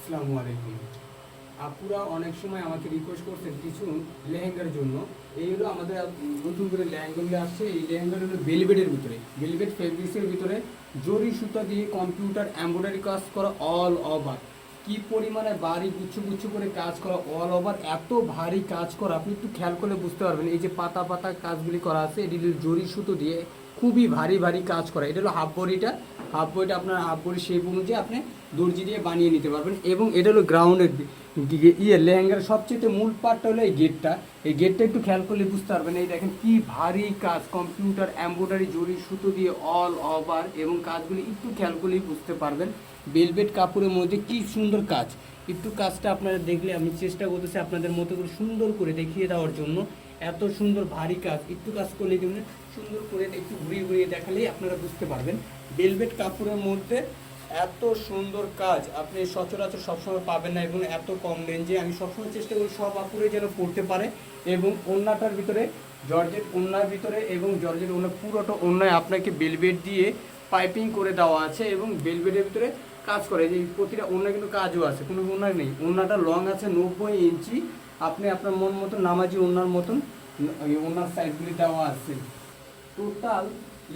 আসসালামু আলাইকুম। আপুরা অনেক সময় আমাকে রিকোয়েস্ট করছেন কিছু লেহেঙ্গার জন্য। এই হলো আমাদের নতুন করে লেহেঙ্গাগুলো আসছে। এই লেহেঙ্গা হলো বেলভেটের ভিতরে। বেলভেট ফেব্রিক্সের ভিতরে জরি সুতা দিয়ে কম্পিউটার এমব্রয়ডারি কাজ করা অল ওভার কি পরিমাণে ভারী গুচ্ছ গুচ্ছ করে কাজ করা অল ওভার এত ভারী কাজ করা, আপনি একটু খেয়াল করলে বুঝতে পারবেন। এই যে পাতা পাতা কাজগুলি করা আছে, এটি জরি সুতো দিয়ে খুবই ভারী ভারী কাজ করা। এটা হলো হাফ বডিটা হাফ বডিটা আপনার হাফ বডি শেপ অনুযায়ী আপনি দর্জি দিয়ে বানিয়ে নিতে পারবেন এবং এটা হলো গ্রাউন্ডের ইয়ে লেহেঙ্গার সবচেয়ে মূল পার্টটা হলো এই গেটটা এই গেটটা একটু খেয়াল করলে বুঝতে পারবেন। এই দেখেন কি ভারী কাজ কম্পিউটার এমব্রয়ডারি জরি সুতো দিয়ে অল ওভার এবং কাজগুলি একটু খেয়াল করলেই বুঝতে পারবেন। বেলভেট কাপড়ের মধ্যে কি সুন্দর কাজ। একটু কাজটা আপনারা দেখলে আমি চেষ্টা করতেছি আপনাদের মতো করে সুন্দর করে দেখিয়ে দেওয়ার জন্য। এত সুন্দর, ভারী কাজ। একটু কাজ করলে যেমন সুন্দর করে একটু ঘুরিয়ে ঘুরিয়ে দেখালেই আপনারা বুঝতে পারবেন। বেলভেট কাপড়ের মধ্যে এত সুন্দর কাজ। আপনি সচরাচর সবসময় পাবেন না এবং এত কম রেঞ্জে। আমি সবসময় চেষ্টা করি সব আপুরে যেন পড়তে পারে এবং ওন্নাটার ভিতরে, জর্জেট ওন্নার ভিতরে এবং জর্জেট ওন্না পুরোটা ওন্নায় আপনাকে বেলভেট দিয়ে পাইপিং করে দেওয়া আছে এবং বেলভেটের ভিতরে কাজ করে যে প্রতিটা ওনার কিন্তু কাজও আছে, কোনো ওনার নেই। ওনাটা লং আছে নব্বই ইঞ্চি, আপনি আপনার মন মতন নামাজি ওনার মতন ওনার সাইজগুলি দেওয়া আছে। টোটাল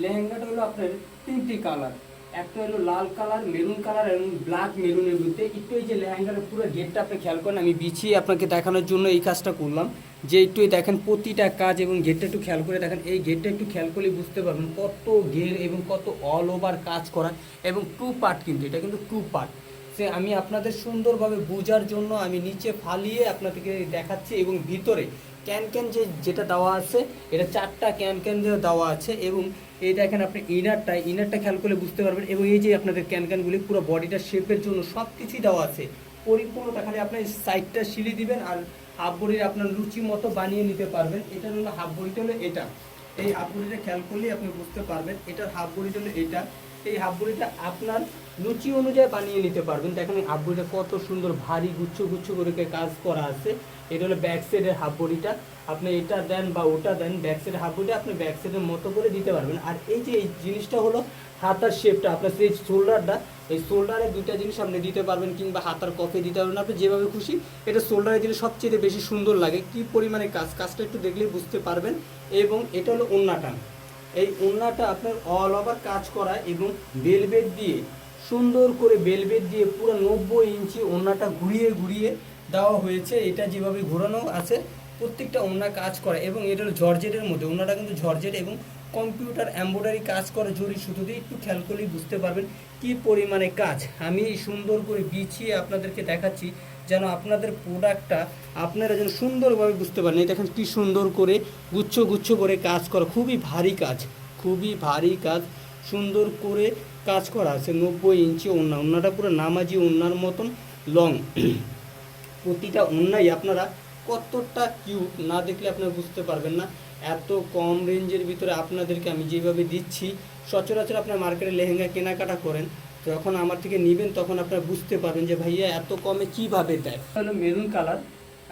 লেহেঙ্গাটা হলো আপনার তিনটি কালার একটা হলো লাল কালার, মেরুন কালার এবং ব্ল্যাক মেরুনের মধ্যে। একটু এই যে লেহেঙ্গার পুরো গেটটা আপনি খেয়াল করেন, আমি বিছিয়ে আপনাকে দেখানোর জন্য এই কাজটা করলাম। যে একটু দেখেন প্রতিটা কাজ এবং গেটটা একটু খেয়াল করে দেখেন। এই গেটটা একটু খেয়াল করলে বুঝতে পারবেন কত গের এবং কত অল ওভার কাজ করা। এবং টু পার্ট কিন্তু, এটা কিন্তু টু পার্ট সে আমি আপনাদের সুন্দরভাবে বোঝার জন্য আমি নিচে ফালিয়ে আপনাদেরকে দেখাচ্ছি এবং ভিতরে ক্যান ক্যান যে যেটা দেওয়া আছে, এটা চারটা ক্যান ক্যান দেওয়া আছে এবং এই দেখেন আপনি ইনারটা ইনারটা খেয়াল করলে বুঝতে পারবেন এবং এই যে আপনাদের ক্যান ক্যানগুলি পুরো বডিটা শেপের জন্য সব কিছুই দেওয়া আছে। পরিপূর্ণতা খালি আপনি সাইডটা সিলি দিবেন আর হাফ বডির আপনার লুচি মতো বানিয়ে নিতে পারবেন। এটার হলো হাফ বডিটা হলো এটা। এই হাফ বডিটা খেয়াল করলেই আপনি বুঝতে পারবেন, এটার হাফ বডিটা হলো এটা। এই হাফ বডিটা আপনার লুচি অনুযায়ী বানিয়ে নিতে পারবেন। দেখেন এই হাফ কত সুন্দর, ভারী, গুচ্ছ গুচ্ছ করে কাজ করা আছে। এটা হলো ব্যাক সাইডের হাফ বডিটা আপনি এটা দেন বা ওটা দেন ব্যাক সাইডের হাফ বডিটা আপনি ব্যাক সাইডের মতো করে দিতে পারবেন। আর এই যে এই জিনিসটা হলো হাতার শেপটা আপনার সেই শোল্ডারটা এই শোল্ডারে দুইটা জিনিস আপনি দিতে পারবেন কিংবা হাতার কফে দিতে পারবেন। আপনি যেভাবে খুশি, এটা শোল্ডারে দিলে সবচেয়ে বেশি সুন্দর লাগে। কি পরিমাণে কাজ, কাজটা একটু দেখলেই বুঝতে পারবেন। এবং এটা হলো ওন্নাটা এই ওন্নাটা আপনার অল ওভার কাজ করা এবং বেলভেট দিয়ে সুন্দর করে বেলভেট দিয়ে পুরো নব্বই ইঞ্চি ওন্নাটা ঘুরিয়ে ঘুরিয়ে দেওয়া হয়েছে। এটা যেভাবে ঘোরানো আছে, প্রত্যেকটা ওন্না কাজ করে এবং এটা হলো জর্জেটের মধ্যে। ওন্নাটা কিন্তু জর্জেট এবং কম্পিউটার এমব্রয়ডারি কাজ করে জরি শুধু দিয়ে। একটু খেয়াল করলেই বুঝতে পারবেন কি পরিমাণে কাজ। আমি সুন্দর করে বিছিয়ে আপনাদেরকে দেখাচ্ছি। যেন আপনাদের প্রোডাক্টটা আপনারা যেন সুন্দরভাবে বুঝতে পারেন। এই দেখেন কি সুন্দর করে গুচ্ছ গুচ্ছ করে কাজ করা। খুবই ভারী কাজ, খুবই ভারী কাজ। সুন্দর করে কাজ করা আছে। নব্বই ইঞ্চি ওন্না ওন্নাটা পুরো নামাজি ওন্নার মতন লং প্রতিটা অন্যায় আপনারা কতটা কিউট না দেখলে আপনারা বুঝতে পারবেন না। এত কম রেঞ্জের ভিতরে আপনাদেরকে আমি যেভাবে দিচ্ছি, সচরাচর আপনার মার্কেটে লেহেঙ্গা কেনাকাটা করেন যখন আমার থেকে নেবেন, তখন আপনারা বুঝতে পারবেন যে ভাইয়া এত কমে কীভাবে দেয়। হলো মেরুন কালার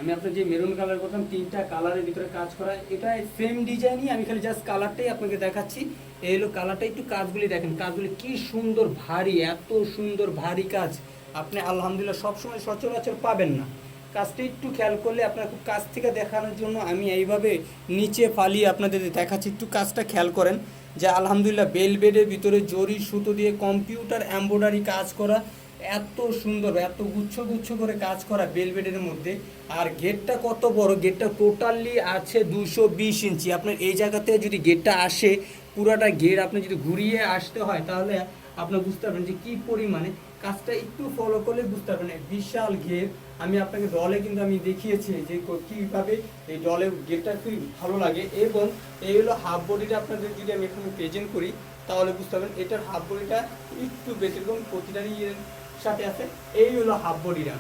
আমি আপনার যে মেরুন কালার করতাম তিনটা কালারের ভিতরে কাজ করা। এটা সেম ডিজাইনই আমি খালি জাস্ট কালারটাই আপনাকে দেখাচ্ছি। এই হলো কালারটা একটু কাজগুলি দেখেন। কাজগুলি কি সুন্দর ভারী, এত সুন্দর ভারী কাজ। আপনি আলহামদুলিল্লাহ সবসময় সচরাচর পাবেন না। কাজটা একটু খেয়াল করলে আপনার খুব কাছ থেকে দেখানোর জন্য আমি এইভাবে নিচে ফালিয়ে আপনাদের দেখাচ্ছি। একটু কাজটা খেয়াল করেন। যে আলহামদুলিল্লাহ বেল বেডের ভিতরে জরি, সুতো দিয়ে কম্পিউটার, এমব্রয়ডারি কাজ করা, এত সুন্দর, এত গুচ্ছ গুচ্ছ করে কাজ করা বেল বেডের মধ্যে। আর গেটটা কত বড়, গেটটা টোটালি আছে দুশো বিশ ইঞ্চি। আপনার এই জায়গাতে যদি গেটটা আসে, পুরাটা গেট আপনি যদি ঘুরিয়ে আসতে হয়, তাহলে আপনার বুঝতে পারবেন যে কি পরিমাণে। কাজটা একটু ফলো করলে বুঝতে পারবেন বিশাল ঘের আমি আপনাকে ডলে কিন্তু আমি দেখিয়েছি যে কীভাবে এই ডলে গেটটা খুবই ভালো লাগে এবং এই হলো হাফ বডিটা আপনাদের যদি আমি এখানে প্রেজেন্ট করি, তাহলে বুঝতে পারবেন এটার হাফ বডিটা একটু ব্যতিক্রম প্রতিটারই এর সাথে আছে। এই হলো হাফ বডিটা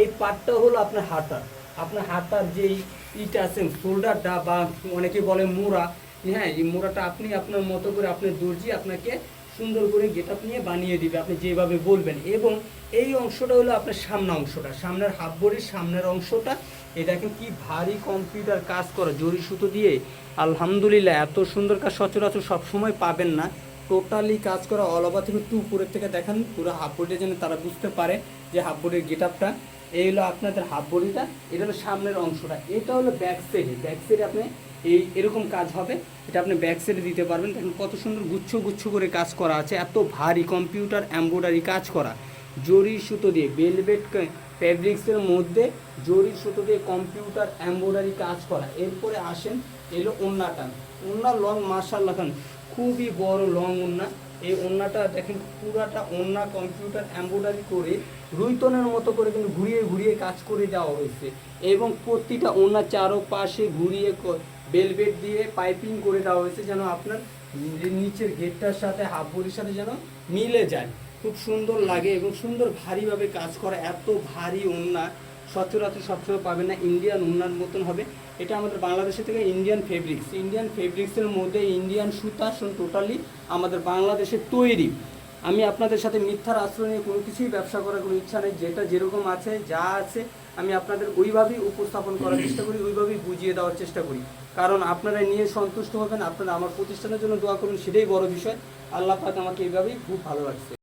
এই পার্টটা হলো আপনার হাতার। আপনার হাতার যেই ইটা আছে শোল্ডারটা বা অনেকে বলে মোড়া। হ্যাঁ এই মোড়াটা আপনি আপনার মতো করে আপনার দর্জি আপনাকে সুন্দর করে গেট নিয়ে বানিয়ে দিবে, আপনি যেভাবে বলবেন। এবং এই অংশটা হলো আপনার সামনে অংশটা। সামনের হাফ বডির সামনের অংশটা এই দেখেন কি ভারী কম্পিউটার কাজ করা, জরি সুতো দিয়ে। আলহামদুলিল্লাহ, এত সুন্দর কাজ, সচরাচর সবসময় পাবেন না। টোটালি কাজ করা অল ওভার থেকে একটু উপরের থেকে দেখান, পুরো হাফ বডিটা যেন তারা বুঝতে পারে যে হাফ বডির গেট আপটা এই হলো আপনাদের হাফ বডিটা, এটা হলো সামনের অংশটা, এটা হলো ব্যাক সাইডে ব্যাক সাইডে আপনি এই এরকম কাজ হবে, এটা আপনি ব্যাক সাইডে দিতে পারবেন। দেখুন কত সুন্দর গুচ্ছ গুচ্ছ করে কাজ করা আছে, এত ভারী কম্পিউটার এমব্রয়ডারি কাজ করা। জরি সুতো দিয়ে বেলভেট ফ্যাব্রিক্সের মধ্যে জরি সুতো দিয়ে কম্পিউটার এমব্রয়ডারি কাজ করা। এরপরে আসেন, এলো ওন্নাটা ওন্না লং মার্শাল খান খুবই বড় লং ওন্না। এই ওন্নাটা দেখেন, পুরাটা ওন্না কম্পিউটার এমব্রয়ডারি করে রুইতনের মতো করে কিন্তু ঘুরিয়ে ঘুরিয়ে কাজ করে দেওয়া হয়েছে। এবং প্রতিটা ওন্নার চারো পাশে ঘুরিয়ে বেলবেট দিয়ে পাইপিং করে দেওয়া হয়েছে যেন আপনার নিচের গেটটার সাথে হাফ বডির সাথে যেন মিলে যায়। খুব সুন্দর লাগে এবং সুন্দর ভারীভাবে কাজ করা এত ভারী ওন্না সচরাচর সবসময় পাবেন না ইন্ডিয়ান ওন্নার মতন হবে। এটা আমাদের বাংলাদেশে থেকে ইন্ডিয়ান ফেব্রিক্স ইন্ডিয়ান ফেব্রিক্সের মধ্যে ইন্ডিয়ান সুতা টোটালি আমাদের বাংলাদেশে তৈরি। আমি আপনাদের সাথে মিথ্যার আশ্রয় নিয়ে কোনো কিছুই ব্যবসা করার কোনো ইচ্ছা নেই। যেটা যেরকম আছে, যা আছে, আমি আপনাদের ওইভাবেই উপস্থাপন করার চেষ্টা করি, ওইভাবেই বুঝিয়ে দেওয়ার চেষ্টা করি। কারণ আপনারা নিয়ে সন্তুষ্ট হবেন, আপনারা আমার প্রতিষ্ঠানের জন্য দোয়া করুন, সেটাই বড় বিষয়। আল্লাহ পাক আমাকে এইভাবেই খুব ভালো লাগছে